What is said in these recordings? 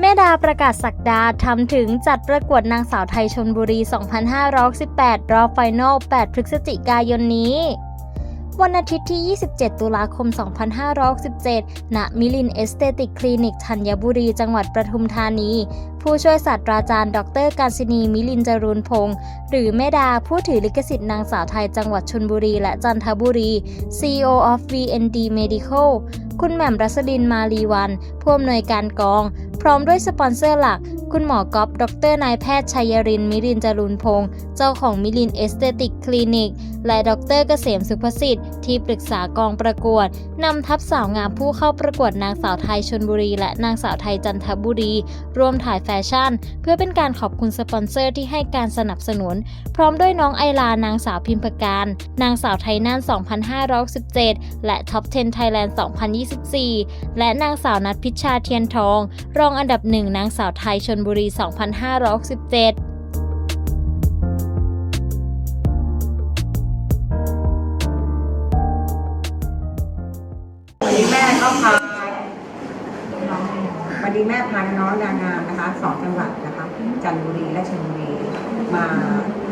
แม่ดาประกาศสักดาทำถึงจัดประกวดนางสาวไทยชนบุรี 2518 รอบไฟนอล 8 พฤศจิกายนนี้ วันอาทิตย์ที่ 27 ตุลาคม 2567 ณ มิลินเอสเตติกคลินิกธัญบุรี จังหวัดประทุมธานี ผู้ช่วยศาสตราจารย์ ดรการศินีมิลินจรูนพงศ์หรือแม่ดาผู้ถือลิขสิทธิ์นางสาวไทยจังหวัดชนบุรีและจันทบุรี CEO of VND Medical คุณแหม่มรัศดินมาลีวัน ผู้อำนวยการกอง พร้อมด้วยสปอนเซอร์หลัก คุณหมอกอฟดรนายแพทย์ชัยริน มิรินจรูนพงศ์เจ้าของมิลินเอสเตติกคลินิก และดรเกษมสุภสิทธิ์ ที่ปรึกษากองประกวด นำทัพสาวงามผู้เข้าประกวดนางสาวไทยชนบุรี และนางสาวไทยจันทบุรี ร่วมถ่ายแฟชั่น เพื่อเป็นการขอบคุณสปอนเซอร์ที่ให้การสนับสนุน พร้อมด้วยน้องไอลานางสาวพิมพการ นางสาวไทยน่าน2517และท็อป10 Thailand 2024 และนางสาวนัทพิชชาเทียนทองรองอันดับหนึ่งนางสาวไทยชนบุรี 2567วันนี้แม่ก็พาน้องวันนี้แม่พาน้องนางงามนะคะสองจังหวัดนะคะจันทบุรีและชลบุรีมา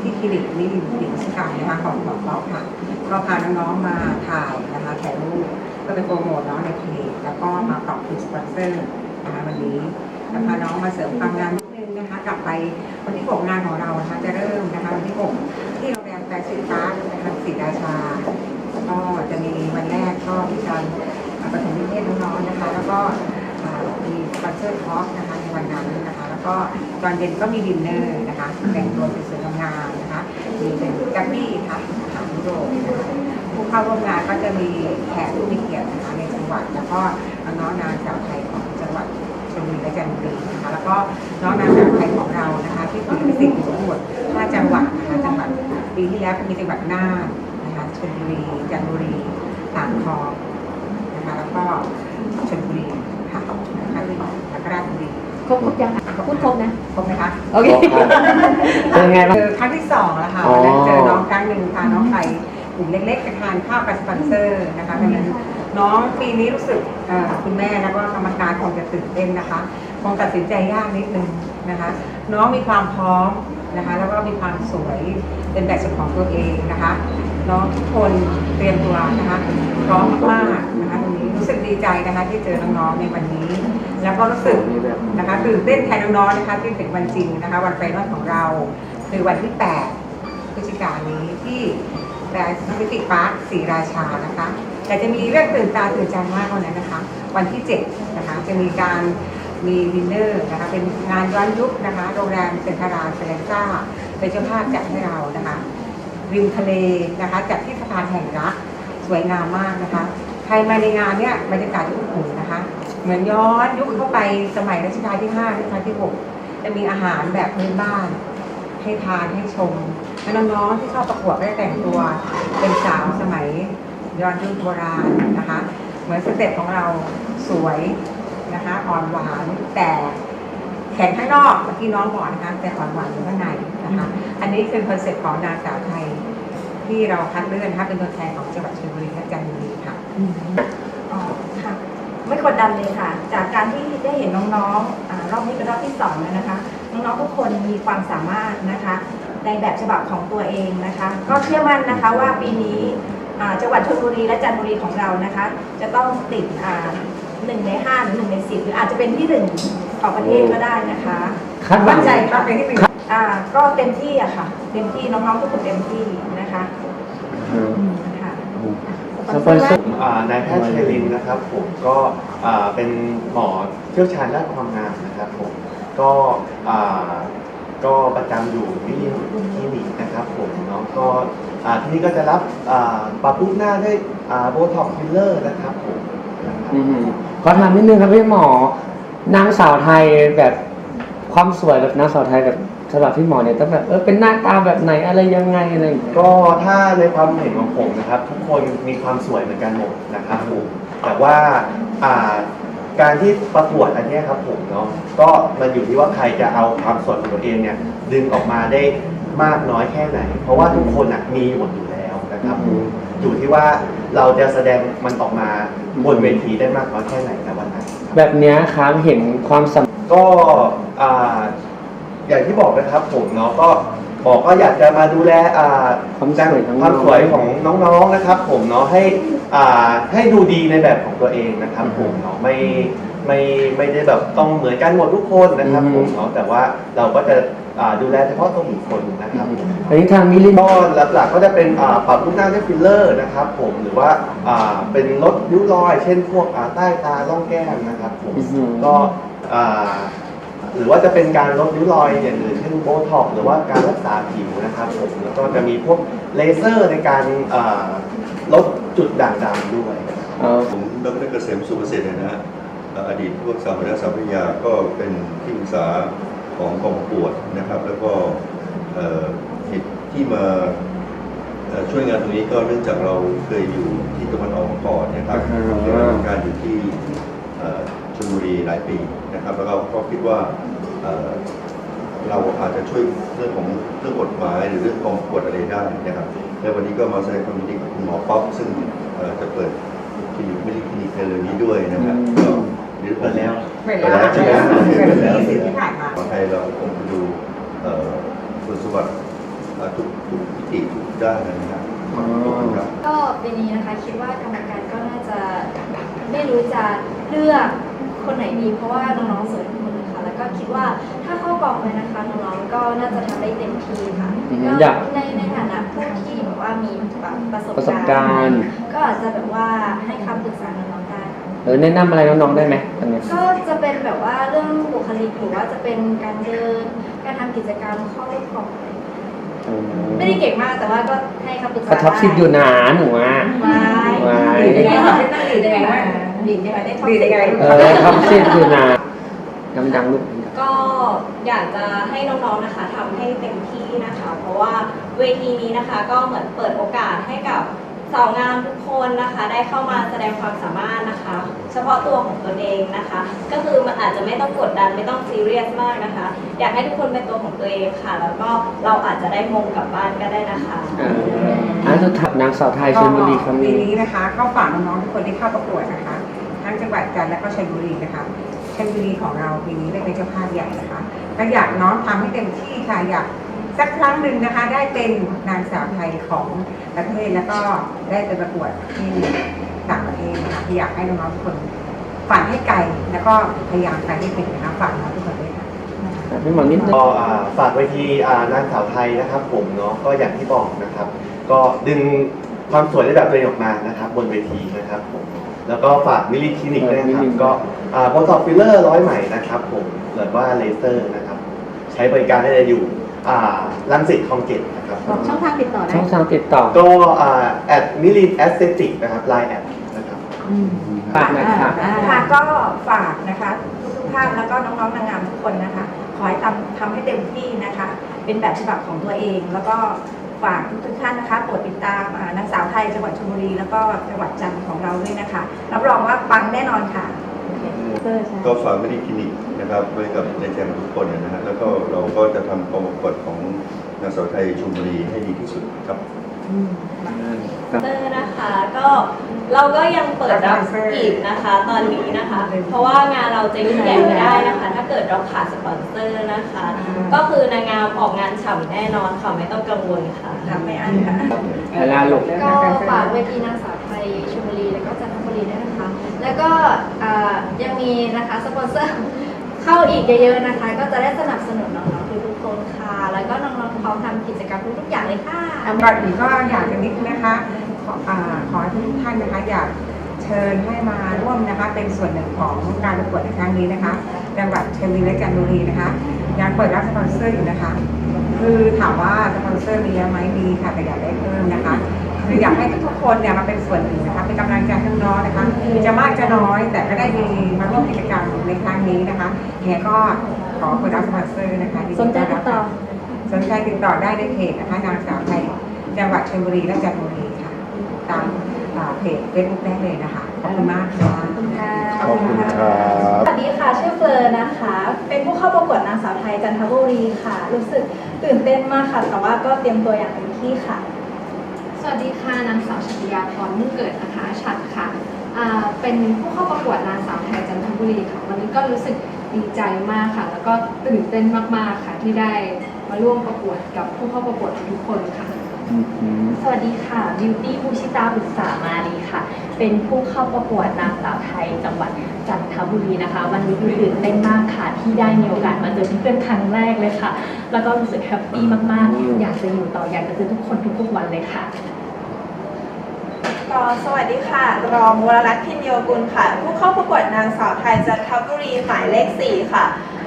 ที่คลินิกนิรินทร์ปิ่นสกายนะคะของหมอป๊อกค่ะ ก็พาน้องๆมาถ่ายนะคะถ่ายรูปก็เป็นโปรโมทน้องในเพจแล้วก็มาขอบคุณสปอนเซอร์ นะคะวันนี้แล้วพาน้องมาเสริมความงามนิดนึงนะคะกลับไปวันที่6งานของเรานะคะจะเริ่มนะคะวันที่6ที่โรงแรมแฟชั่นพาร์คนะคะศรีราชาก็จะมีวันแรกก็มีการปฐมนิเทศน้องๆนะคะ แล้วก็มีสปอนเซอร์ทอล์กนะคะในวันนั้นนะคะ แล้วก็ตอนเย็นก็มีดินเนอร์นะคะแต่งตัวเป็นสวยงามนะคะมีเป็นแกมมี่ค่ะอาหารยุโรปนะคะผู้เข้าร่วมงานก็จะมีแขกผู้มีเกียรตินะคะในจังหวัด แล้วก็น้องนางสาวไทย จันทบุรีนะคะแล้วก็น้องนางสาวไทยของเรานะคะ ที่ถือลิขสิทธิ์อยู่ทั้งหมด5จังหวัดนะคะจังหวัดปีที่แล้วก็มีจังหวัดน่านนะคะชลบุรีจันทบุรีอ่างทองนะคะแล้วก็ชลบุรีค่ะนะคะแล้วก็ราชบุรีครบครบยังคะพูดครบนะครบไหมคะโอเคเป็นไงบ้างเจอครั้งที่สองแล้วค่ะอ๋อวันนั้นเจอน้องครั้งหนึ่งพาน้องไปกลุ่มเล็กๆไปทานข้าวกับสปอนเซอร์นะคะดังนั้นน้องปีนี้รู้สึกเอ่อคุณแม่แล้วก็กรรมการคงจะตื่นเต้นนะคะ คงตัดสินใจยากนิดนึงนะคะ น้องมีความพร้อมนะคะ แล้วก็มีความสวยเป็นแบบสุดของตัวเองนะคะ น้องทุกคนเตรียมตัวนะคะพร้อมมากๆนะคะตรงนี้รู้สึกดีใจนะคะที่เจอน้องๆในวันนี้ แล้วก็รู้สึกนะคะตื่นเต้นแทนน้องๆนะคะที่ถึงวันจริงนะคะ วันไฟนอลของเรา คือวันที่ 8 พฤศจิกายนนี้ที่แบรนด์ฟิติกพาร์คศรีราชานะคะแต่จะมีเรื่องตื่นตาตื่นใจมากกว่านั้นนะคะ วันที่ 7 นะคะจะมีการ มีดินเนอร์นะคะเป็นงานย้อนยุคนะคะโรงแรมเซนทรัลเซเลนซ่าเป็นเจ้าภาพจัดให้เรานะคะริมทะเลนะคะจัดที่สะพานแห่งรักสวยงามมากนะคะใครมาในงานเนี่ยบรรยากาศที่อบอุ่นนะคะ เหมือนย้อนยุคเข้าไปสมัยรัชกาลที่5รัชกาลที่ 6 จะมีอาหารแบบพื้นบ้าน ให้ทานให้ชมและน้องๆที่เข้าประกวดก็จะแต่งตัว เป็นสาวสมัยย้อนยุคโบราณนะคะ เหมือนสเต็ปของเราสวย นะคะอ่อนหวานแต่แข็งข้างนอกเมื่อกี้น้องบอกนะคะแต่อ่อนหวานอยู่ข้างในนะคะ อันนี้คือคอนเซ็ปต์ของนางสาวไทยที่เราคัดเลือกนะคะเป็นตัวแทนของจังหวัดชลบุรีและจันทบุรีค่ะอ๋อค่ะ ไม่กดดันเลยค่ะ จากการที่ได้เห็นน้องๆอารอบนี้เป็นรอบที่สองแล้วนะคะ น้องๆทุกคนมีความสามารถนะคะ ในแบบฉบับของตัวเองนะคะ ก็เชื่อมั่นนะคะว่าปีนี้อ่าจังหวัดชลบุรีและจันทบุรีของเรานะคะ จะต้องติดอ่า หนึ่งในห้าหรือหนึ่งในสิบหรืออาจจะเป็นที่หนึ่งของประเทศก็ได้นะคะคาดหวัมั่งนใจว่าเป็นที่หนึ่งอ่าก็เต็มที่อะค่ะ เต็มที่น้องๆทุกคนเต็มที่นะคะค่ะ สปอนเซอร์ ผมอ่านายแพทย์เชลินนะครับผมก็อ่าเป็นหมอเชี่ยวชาญด้านความงามนะครับผมก็อ่าก็ประจำอยู่ที่คลินิกนะครับผมเนาะก็อ่าที่นี่ก็จะรับอ่าปรับรูปหน้าด้วยอ่าโบท็อกฟิลเลอร์นะครับผมนะครับ อืม ขอถามนิดนึงครับพี่หมอ นางสาวไทยแบบความสวยแบบนางสาวไทยแบบสำหรับพี่หมอเนี่ยต้องแบบเออเป็นหน้าตาแบบไหนอะไรยังไงอะไรอย่างเงี้ยก็ถ้าในความเห็นของผมนะครับ ทุกคนมีความสวยเหมือนกันหมดนะครับผมแต่ว่าอ่าการที่ประกวดอันนี้ครับผมเนาะก็มันอยู่ที่ว่าใครจะเอาความสวยของตัวเองเนี่ยดึงออกมาได้มากน้อยแค่ไหน เพราะว่าทุกคนอะมีหมดอยู่แล้วนะครับผมอยู่ที่ว่า เราจะแสดงมันออกมาบนเวทีได้มากน้อยแค่ไหนในวันนั้นครับ แบบเนี้ยครับเห็นความสำ ก็อ่าอย่างที่บอกนะครับผมเนาะก็บอกก็อยากจะมาดูแลอ่าความสวยของน้องความสวยของน้องๆนะครับ ผมเนาะให้อ่าให้ดูดีในแบบของตัวเองนะครับ ผมเนาะไม่ไม่ไม่ได้แบบต้องเหมือนกันหมดทุกคนนะครับ ผมเนาะแต่ว่าเราก็จะ อ่าดูแลเฉพาะตัวบุคคลนะครับผมอันนี้ทางมิลิน ก็หลักๆก็จะเป็นอ่าปรับรูปหน้าด้วยฟิลเลอร์นะครับผมหรือว่าอ่าเป็นลดริ้วรอย เช่นพวกอ่าใต้ตาล่องแก้มนะครับผมอื้อหือก็อ่าหรือว่าจะเป็นการลดริ้วรอยอย่างอื่นเช่นโบท็อกซ์หรือว่าการรักษาผิวนะครับผมแล้วก็จะมีพวกเลเซอร์ในการอ่าลดจุดด่างดำด้วยนะครับเอ่อผมดรเกษมสุภเสถีนะฮะเอ่ออดีตผู้รักษาบรรณสาวิทยาก็เป็นที่ปรึกษา ของกองประกวดนะครับ แล้วก็เอ่อเหตุที่มาเอ่อช่วยงานตรงนี้ก็เนื่องจากเราเคยอยู่ที่ตะวันออกมาก่อนนะครับอ่าฮะเคยทำงานอยู่ที่เอ่อชลบุรีหลายปีนะครับ แล้วเราก็คิดว่าเอ่อเราอาจจะช่วยเรื่องของเรื่องกฎหมายหรือเรื่องกองประกวดอะไรได้นะครับและวันนี้ก็มาแสดงความยินดีกับคุณหมอป๊อปซึ่งเอ่อจะเปิดคลินิกไม่ได้คลินิกในเร็วนี้ด้วยนะครับ อืมก็เดี๋ยวเปิดแล้วเปิดแล้วใช่ไหมเปิดเปิดแล้แล้ววที่ที่ผ่านมาขอให้เราคงดูเอ่อคุณสมบัติเอ่อทุกทุกมิติทุกด้านนะครับขอบคุณครับก็ปีนี้นะคะคิดว่ากรรมการก็น่าจะไม่รู้จะเลือกคนไหนดีเพราะว่าน้องๆสวยทุกคนเลยค่ะแล้วก็คิดว่าถ้าเข้ากองไปนะคะน้องๆก็น่าจะทำได้เต็มที่ค่ะอืมก็อยากในในฐานะผู้ที่แบบว่ามีแบบประสบประสบการณ์ ก็อาจจะแบบว่าให้คำปรึกษาน้องๆได้ค่ะ เออแนะนำอะไรน้องๆได้ไหมตอนนี้ก็จะเป็นแบบว่าเรื่องบุคลิกหรือว่าจะเป็นการเดิน การทำกิจกรรมเข้าร่วมกองอะไรอย่างเงี้ยอืมไม่ได้เก่งมากแต่ว่าก็ให้คำปรึกษาก็ท็อปสิบอยู่นะหนูอะไม่ไม่ดียังไงคะต้องดียังไงว่าดียังไงได้ท็อปดียังไง เออท็อปสิบอยู่นะดังๆลูกก็อยากจะให้น้องๆนะคะทำให้เต็มที่นะคะ เพราะว่าเวทีนี้นะคะก็เหมือนเปิดโอกาสให้กับ สาวงามทุกคนนะคะได้เข้ามาแสดงความสามารถนะคะ เฉพาะตัวของตนเองนะคะ ก็คือมันอาจจะไม่ต้องกดดันไม่ต้องซีเรียสมากนะคะ อยากให้ทุกคนเป็นตัวของตัวเองค่ะ แล้วก็เราอาจจะได้มงกลับบ้านก็ได้นะคะเอออันสุดท้ายนางสาวไทยชลบุรีคำปีนี้ นี้นะคะก็ฝากน้องๆทุกคนที่เข้าประกวดนะคะ ทั้งจังหวัดจันทร์และก็ชลบุรีนะคะชลบุรีของเราปีนี้ได้เป็นเจ้าภาพใหญ่นะคะก็อยากน้องทำให้เต็มที่ค่ะอยาก สักครั้งหนึ่งนะคะ ได้เป็นนางสาวไทยของประเทศแล้วก็ได้ไปประกวดที่ต่างประเทศนะคะอยากให้น้องๆทุกคนฝันให้ไกลแล้วก็พยายามไปให้ถึงนะคะฝากน้องทุกคนด้วยค่ะ พี่หมอนิดนึงก็อ่าฝากเวทีอ่านางสาวไทยนะครับ ผมเนาะก็อย่างที่บอกนะครับ ก็ดึงความสวยในแบบตัวเองออกมานะครับ บนเวทีนะครับผมแล้วก็ฝากมิลลิคลินิกด้วยนะครับก็โบท็อกฟิลเลอร์ร้อยใหม่นะครับ ผมหรือว่าเลเซอร์นะครับ ใช้บริการได้เลยอยู่ อ่าลังสิตคลองเจ็ดนะครับบอกช่องทางติดต่อได้ช่องทางติดต่อก็แอดมิลินแอสเซติกนะครับไลน์แอดนะครับฝากหน่อยค่ะค่ะก็ฝากนะคะทุกๆท่านแล้วก็น้องๆนางงามทุกคนนะคะ ขอให้ทำทำให้เต็มที่นะคะ เป็นแบบฉบับของตัวเอง แล้วก็ฝากทุกๆท่านนะคะโปรดติดตามอ่านางสาวไทยจังหวัดชลบุรีแล้วก็จังหวัดจันทร์ของเราด้วยนะคะรับรองว่าปังแน่นอนค่ะ ก็ฝากไม่ได้คลินิกนะครับไว้กับในแจมทุกคนนะฮะแล้วก็เราก็จะทำกองประกวดของนางสาวไทยชลบุรีให้ดีที่สุดครับครับเตอร์นะคะก็เราก็ยังเปิดรับอีกนะคะ ตอนนี้นะคะ เพราะว่างานเราจะยิ่งใหญ่ไม่ได้นะคะ ถ้าเกิดเราขาดสปอนเซอร์นะคะ ก็คือนางงามออกงานฉ่ำแน่นอนค่ะไม่ต้องกังวลค่ะทำไม่อั้นค่ะเวลาลูกก็ฝากเวทีนางสาวไทยชล แล้วก็ยังมีนะคะสปอนเซอร์เข้าอีกเยอะๆนะคะ ก็จะได้สนับสนุนน้องๆทุกๆคนค่ะ แล้วก็น้องๆพร้อมทำกิจกรรมทุกๆอย่างเลยค่ะก่อนอื่นก็อยากจะนิดนะคะขออขอให้ทุกท่านนะคะอยากเชิญให้มาร่วมนะคะ เป็นส่วนหนึ่งของการประกวดในครั้งนี้นะคะจังหวัดชลบุรีและจันทบุรีนะคะยังเปิดรับสปอนเซอร์อยู่นะคะ คือถามว่าสปอนเซอร์มีเยอะไหมมีค่ะแต่อยากได้เพิ่มนะคะ คืออยากให้ทุกๆคนเนี่ยมาเป็นส่วนหนึ่งนะคะเป็นกำลังใจให้น้องๆนะคะจะมากจะน้อยแต่ก็ได้มีมาร่วมกิจกรรมในครั้งนี้นะคะเนี่ยก็ขอเปิดรับสปอนเซอร์นะคะสนใจติดต่อสนใจติดต่อได้ในเพจนะคะนางสาวไทยจังหวัดชลบุรีและจันทบุรีค่ะตามอ่าเพจเฟซบุ๊กได้เลยนะคะขอบคุณมากค่ะขอบคุณครับสวัสดีค่ะชื่อเฟิร์นนะคะ เป็นผู้เข้าประกวดนางสาวไทยจันทบุรีค่ะ รู้สึกตื่นเต้นมากค่ะแต่ว่าก็เตรียมตัวอย่างเต็มที่ค่ะส วัสดีค่ะ นางสาวชัตยาพรมุ่งเกิดนะคะฉัดค่ะอ่าเป็นผู้เข้าประกวดนางสาวไทยจันทบุรีค่ะ วันนี้ก็รู้สึกดีใจมากค่ะ แล้วก็ตื่นเต้นมากๆค่ะที่ได้มาร่วมประกวดกับผู้เข้าประกวดทุกคนค่ะอืมอืมสวัสดีค่ะบิวตี้ภูชิตาบุษสามาลีค่ะ เป็นผู้เข้าประกวดนางสาวไทยจังหวัดจันทบุรีนะคะ วันนี้บิวตื่นเต้นมากค่ะ ที่ได้มีโอกาสมาเจอเพื่อนๆครั้งแรกเลยค่ะ แล้วก็รู้สึกแฮปปี้มากๆ อยากจะอยู่ต่ออยากจะเจอทุกคนทุกๆวันเลยค่ะ ก็สวัสดีค่ะ รองวรรัตน์พิมโยกุลค่ะ ผู้เข้าประกวดนางสาวไทยจันทบุรีหมายเลข4ค่ะ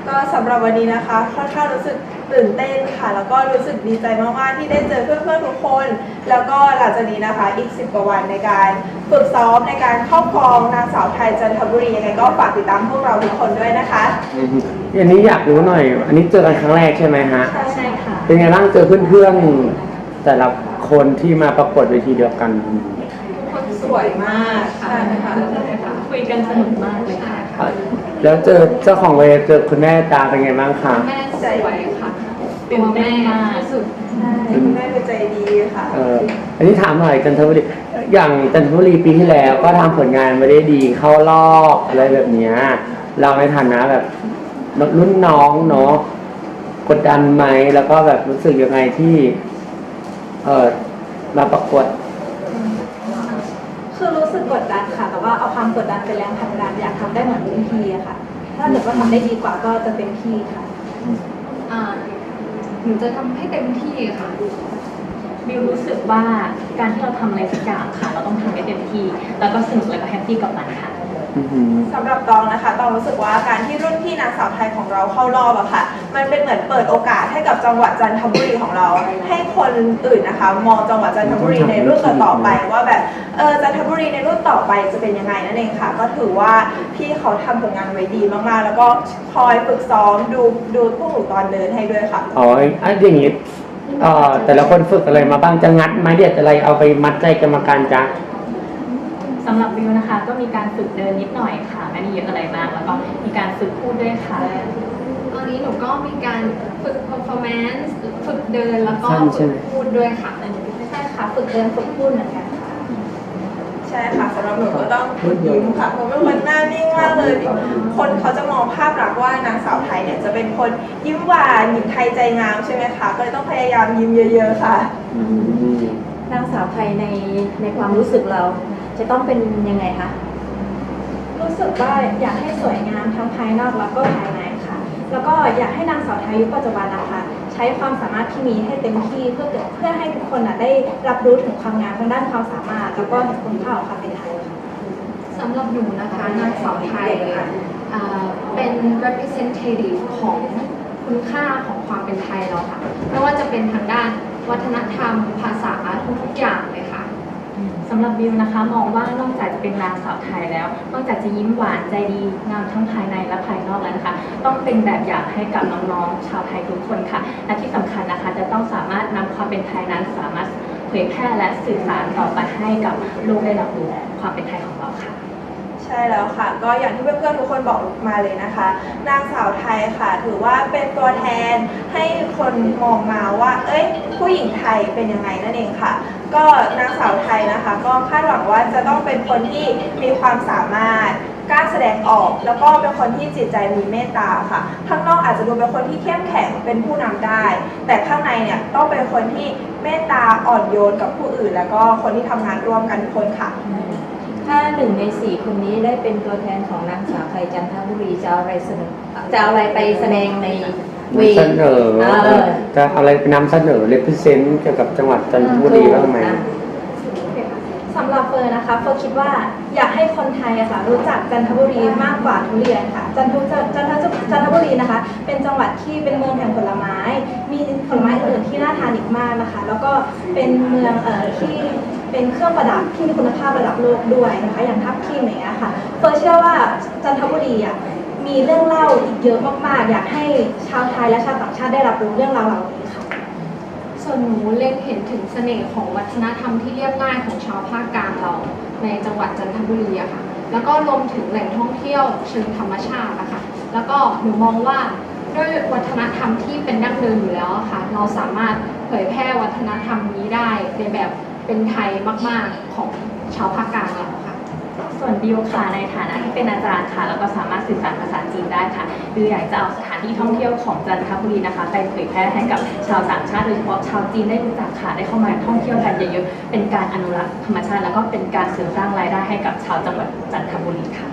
ก็สำหรับวันนี้นะคะค่อนข้างรู้สึกตื่นเต้นค่ะ แล้วก็รู้สึกดีใจมากๆที่ได้เจอเพื่อนๆทุกคน แล้วก็หลังจากนี้นะคะอีก 10 กว่าวันในการฝึกซ้อมในการครอบครองนางสาวไทยจันทบุรียังไงก็ฝากติดตามพวกเราทุกคนด้วยนะคะอืมอันนี้อยากรู้หน่อย อันนี้เจอกันครั้งแรกใช่ไหมฮะใช่ค่ะเป็นไงบ้างเจอเพื่อนๆแต่ละคนที่มาประกวดเวทีเดียวกันคน สวยมากค่ะใช่ค่ะคุยกันสนุกมากเลยค่ะแล้วเจอเจ้าของเวทีเจอคุณแม่ตาเป็นไงบ้างคะแม่สวยค่ะตัวแม่ที่สุดใช่คุณแม่เป็นใจดีค่ะเอออันนี้ถามหน่อยจันทบุรีอย่างจันทบุรีปีที่แล้วก็ทำผลงานไม่ได้ดีเข้ารอบอะไรแบบเนี้ยเราในฐานะแบบรุ่นน้องเนาะกดดันไหมแล้วก็แบบรู้สึกยังไงที่ เออมาประกวดคือรู้ สึกกดดันค่ะ แต่ว่าเอาความกดดันเป็นแรงผลักดันอยากทำได้เหมือนรุ่นพี่อะค่ะ ถ้าเกิดว่าทำได้ดีกว่าก็จะเต็มที่ค่ะ อ่าหนูจะทำให้เต็มที่ค่ะ บิวรู้สึกว่าการที่เราทำอะไรสักอย่างค่ะ เราต้องทำให้เต็มที่ แล้วก็สนุกแล้วก็แฮปปี้กับมันค่ะ สำหรับตองนะคะตองรู้สึกว่าการที่รุ่นพี่นางสาวไทยของเราเข้ารอบอะค่ะ มันเป็นเหมือนเปิดโอกาสให้กับจังหวัดจันทบุรีของเรา ให้คนอื่นนะคะ มองจังหวัดจันทบุรีในรุ่นต่อๆไปว่าแบบเออจันทบุรีในรุ่นต่อไปจะเป็นยังไงนั่นเองค่ะ ก็ถือว่าพี่เขาทำผลงานไว้ดีมากๆ แล้วก็คอยฝึกซ้อมดูดูพวกหนูตอนเดินให้ด้วยค่ะอ๋อไอ้อย่างงี้เอ่อแต่ละคนฝึกอะไรมาบ้างจะงัดไม้เด็ดอะไรเอาไปมัดใจกรรมการจ๊ะ สำหรับบิวนะคะ ก็มีการฝึกเดินนิดหน่อยค่ะไม่ได้เยอะอะไรมาก แล้วก็มีการฝึกพูดด้วยค่ะ ตอนนี้หนูก็มีการฝึก performance ฝึกเดินแล้วก็สั้นใช่ฝึไหม กพูดด้วยค่ะใช่ค่ะฝึกเดินฝึกพูดเหมือนกันค่ะ ใช่ค่ะสำหรับหนูก็ต้องฝึกยิ้มค่ะเพราะเป็นคนหน้านิ่งมากเลย คนเขาจะมองภาพลักษณ์ว่านางสาวไทยเนี่ยจะเป็นคนยิ้มหวานหญิงไทยใจงามใช่ไหมคะก็เลยต้องพยายามยิ้มเยอะ ๆ ค่ะอืมนางสาวไทยในในความรู้สึกเรา จะต้องเป็นยังไงคะ รู้สึกว่าอยากให้สวยงามทั้งภายนอกแล้วก็ภายในค่ะ แล้วก็อยากให้นางสาวไทยยุคปัจจุบันนะคะ ใช้ความสามารถที่มีให้เต็มที่เพื่อเกิดเพื่อให้ทุกคนน่ะได้รับรู้ถึงความงามทางด้านความสามารถ แล้วก็เห็นคุณค่าของความเป็นไทยค่ะสำหรับหนูนะคะนางสาวไทยอ่าเป็น representative ของคุณค่าของความเป็นไทยเราค่ะไม่ว่าจะเป็นทางด้านวัฒนธรรม ภาษาทุกๆอย่างเลยค่ะ สำหรับบิวนะคะ มองว่านอกจากจะเป็นนางสาวไทยแล้ว นอกจากจะยิ้มหวานใจดีงามทั้งภายในและภายนอกแล้วนะคะ ต้องเป็นแบบอย่างให้กับน้องๆชาวไทยทุกคนค่ะ และที่สำคัญนะคะ จะต้องสามารถนำความเป็นไทยนั้นสามารถเผยแพร่และสื่อสารต่อไปให้กับโลกได้รับรู้ความเป็นไทยของเราค่ะใช่แล้วค่ะ ก็อย่างที่เพื่อนๆทุกคนบอกมาเลยนะคะ นางสาวไทยค่ะ ถือว่าเป็นตัวแทนให้คนมองมาว่า เอ้ย ผู้หญิงไทยเป็นยังไงนั่นเองค่ะ ก็นางสาวไทยนะคะ ก็คาดหวังว่าจะต้องเป็นคนที่มีความสามารถกล้าแสดงออก แล้วก็เป็นคนที่จิตใจมีเมตตาค่ะ ข้างนอกอาจจะดูเป็นคนที่เข้มแข็งเป็นผู้นำได้ แต่ข้างในเนี่ยต้องเป็นคนที่เมตตาอ่อนโยนกับผู้อื่น แล้วก็คนที่ทำงานร่วมกันคนค่ะ ถ้าหนึ่งในสี่คนนี้ได้เป็นตัวแทนของนางสาวไทยจันทบุรีจะเอาอะไรเสนอจะเอาอะไรไปแสดงใน วนำเสนอเออ จะเอาอะไรไปนำเสนอ represent เกี่ยวกับจังหวัดจันทบุรีบ้างไหมสำหรับเฟิร์นนะคะเฟิร์นคิดว่าอยากให้คนไทยอะค่ะรู้จักจันทบุรีมากกว่าทุเรียนค่ะจันทบุจันทจันทบุรีนะคะ เป็นจังหวัดที่เป็นเมืองแห่งผลไม้ มีผลไม้อื่นที่น่าทานอีกมากนะคะ แล้วก็เป็นเมืองเอ่อที่เป็นเครื่องประดับที่มีคุณภาพระดับโลกด้วยนะคะ อย่างทับทิมอย่างเงี้ยค่ะเฟิร์นเชื่อว่าจันทบุรีอะ มีเรื่องเล่าอีกเยอะมากๆ อยากให้ชาวไทยและชาวต่างชาติได้รับรู้เรื่องราวเหล่านี้ค่ะ ส่วนหนูเล็งเห็นถึงเสน่ห์ของวัฒนธรรมที่เรียบง่ายของชาวภาคกลางเราในจังหวัดจันทบุรีอะค่ะ แล้วก็รวมถึงแหล่งท่องเที่ยวเชิงธรรมชาติอะค่ะ แล้วก็หนูมองว่าด้วยวัฒนธรรมที่เป็นดั้งเดิมอยู่แล้วค่ะ เราสามารถเผยแพร่วัฒนธรรมนี้ได้ในแบบเป็นไทยมาก ๆ ของชาวภาคกลางเรา ส่วนบิวค่ะในฐานะที่เป็นอาจารย์ค่ะ แล้วก็สามารถสื่อสารภาษาจีนได้ค่ะบิวอยากจะเอาสถานที่ท่องเที่ยวของจันทบุรีนะคะ ไปเผยแพร่ให้กับชาวต่างชาติโดยเฉพาะชาวจีนได้รู้จักค่ะได้เข้ามาท่องเที่ยวกันเยอะๆเป็นการอนุรักษ์ธรรมชาติ แล้วก็เป็นการเสริมสร้างรายได้ให้กับชาวจังหวัดจันทบุรีค่ะ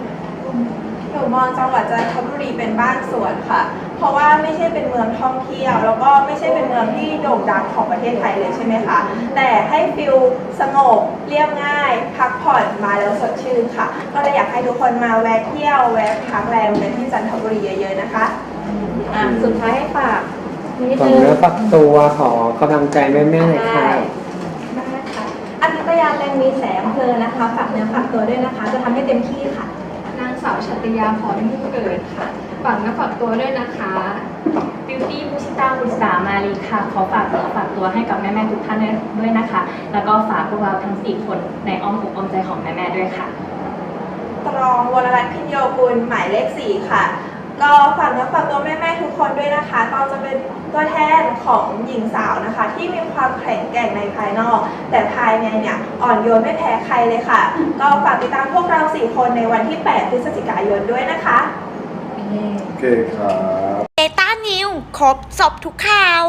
หนูมองจังหวัดจันทบุรีเป็นบ้านสวนค่ะ เพราะว่าไม่ใช่เป็นเมืองท่องเที่ยว แล้วก็ไม่ใช่เป็นเมืองที่โด่งดังของประเทศไทยเลยใช่ไหมคะ แต่ให้ฟิลสงบเรียบง่าย พักผ่อนมาแล้วสดชื่นค่ะ ก็เลยอยากให้ทุกคนมาแวะเที่ยวแวะพักแรมกันที่จันทบุรีเยอะๆนะคะอะสุดท้ายให้ฝากนิดฝากนึงเนื้อฝากตัวขอกำลังใจแม่ๆหน่อยค่ะ ได้ค่ะอาทิตยาแตงมีแสงอำเภอนะคะฝากเนื้อฝากตัวด้วยนะคะ จะทำให้เต็มที่ค่ะ นางสาวชัตยาพรมุ่งเกิดค่ะ ฝากเนื้อฝากตัวด้วยนะคะบิวตี้บุชิตาบุษามาลีค่ะ ขอฝากเนื้อฝากตัวให้กับแม่ๆทุกท่านด้วยนะคะ แล้วก็ฝากพวกเราทั้ง 4 คนในอ้อมอกอ้อมใจของแม่ๆด้วยค่ะ ตรองวรรัตน์พิญโยกุลหมายเลขสี่ค่ะ ก็ฝากเนื้อฝากตัวแม่ๆทุกคนด้วยนะคะตอนจะเป็นตัวแทนของหญิงสาวนะคะ ที่มีความแข็งแกร่งในภายนอก แต่ภายในเนี่ยอ่อนโยนไม่แพ้ใครเลยค่ะ ก็ฝากติดตามพวกเราสี่คนในวันที่ 8 พฤศจิกายนด้วยนะคะ โอเคครับ เดต้านิวครบสอบทุกข่าว